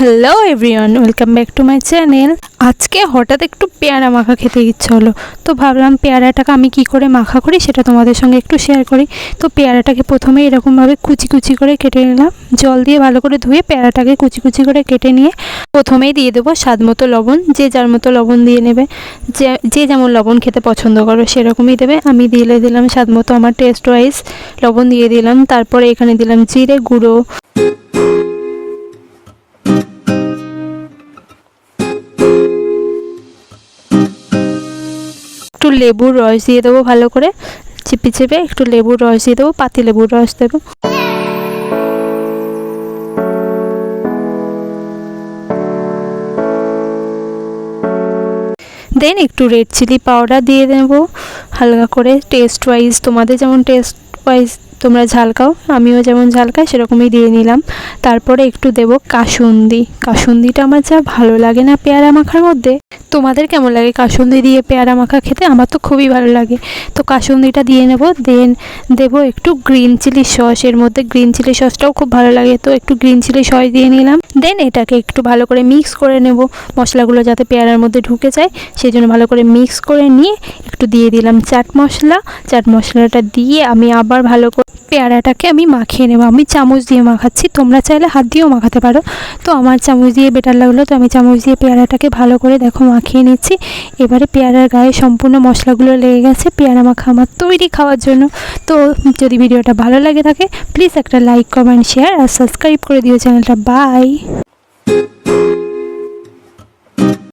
Hello everyone welcome back to my channel আজকে হঠাৎ একটু পেয়ারা মাখা খেতে ইচ্ছে হলো। তো ভাবলাম পেয়ারাটাকে আমি কি করে মাখা করি সেটা তোমাদের সঙ্গে একটু শেয়ার করি। তো পেয়ারাটাকে প্রথমে এরকমভাবে কুচি কুচি করে কেটে নিলাম। জল দিয়ে ভালো করে ধুয়ে পেয়ারাটাকে কুচি কুচি করে কেটে নিয়ে প্রথমেই দিয়ে দেবো স্বাদ মতো লবণ। যে যার মতো লবণ দিয়ে নেবে। যে যে যেমন লবণ খেতে পছন্দ করো সেরকমই দেবে। আমি দিলে দিলাম স্বাদ মতো আমার টেস্ট ওয়াইজ লবণ দিয়ে দিলাম। তারপরে এখানে দিলাম জিরে গুঁড়ো। লেবুর রস দিয়ে দেবো ভালো করে। চিপে চিপে একটু লেবুর রস দিয়ে দেবো, পাতি লেবুর রস দেবো। দেন একটু রেড চিলি পাউডার দিয়ে দেবো, হালকা করে টেস্ট ওয়াইজ তোমাদের যেমন টেস্ট ওয়াইজ তোমরা ঝালকাও আমিও যেমন ঝালকাই সেরকমই দিয়ে নিলাম। তারপরে একটু দেবো কাসুন্দি। কাসুন্দিটা আমার যা ভালো লাগে না পেয়ারা মাখার মধ্যে। তোমাদের কেমন লাগে কাসুন্দি দিয়ে পেয়ারা মাখা খেতে? আমার তো খুবই ভালো লাগে। তো কাসুন্দিটা দিয়ে নেব, দেন দেবো একটু গ্রিন চিলি সস। এর মধ্যে গ্রিন চিলি সসটাও খুব ভালো লাগে, তো একটু গ্রিন চিলি সস দিয়ে নিলাম। দেন এটাকে একটু ভালো করে মিক্স করে নেব। মশলাগুলো যাতে পেয়ারার মধ্যে ঢুকে যায় সেই জন্য ভালো করে মিক্স করে নিয়ে একটু দিয়ে দিলাম চাট মশলা। চাট মশলাটা দিয়ে আমি আবার ভালো করে পেয়ারাটাকে আমি মাখিয়ে নেব। আমি চামচ দিয়ে মাখাচ্ছি। তোমরা চাইলে হাত দিয়েও মাখাতে পারো। তো আমার চামচ দিয়ে বেটার লাগল। তো আমি চামচ দিয়ে পেয়ারাটাকে ভালো করে দেখো মাখিয়ে নিচ্ছি। এবারে পেয়ারার গায়ে সম্পূর্ণ মশলাগুলো লেগে গেছে। পেয়ারা মাখা আমার তৈরি খাওয়ার জন্য। তো যদি ভিডিওটা ভালো লাগে থাকে প্লিজ একটা লাইক কমেন্ট শেয়ার আর সাবস্ক্রাইব করে দিও চ্যানেলটা। বাই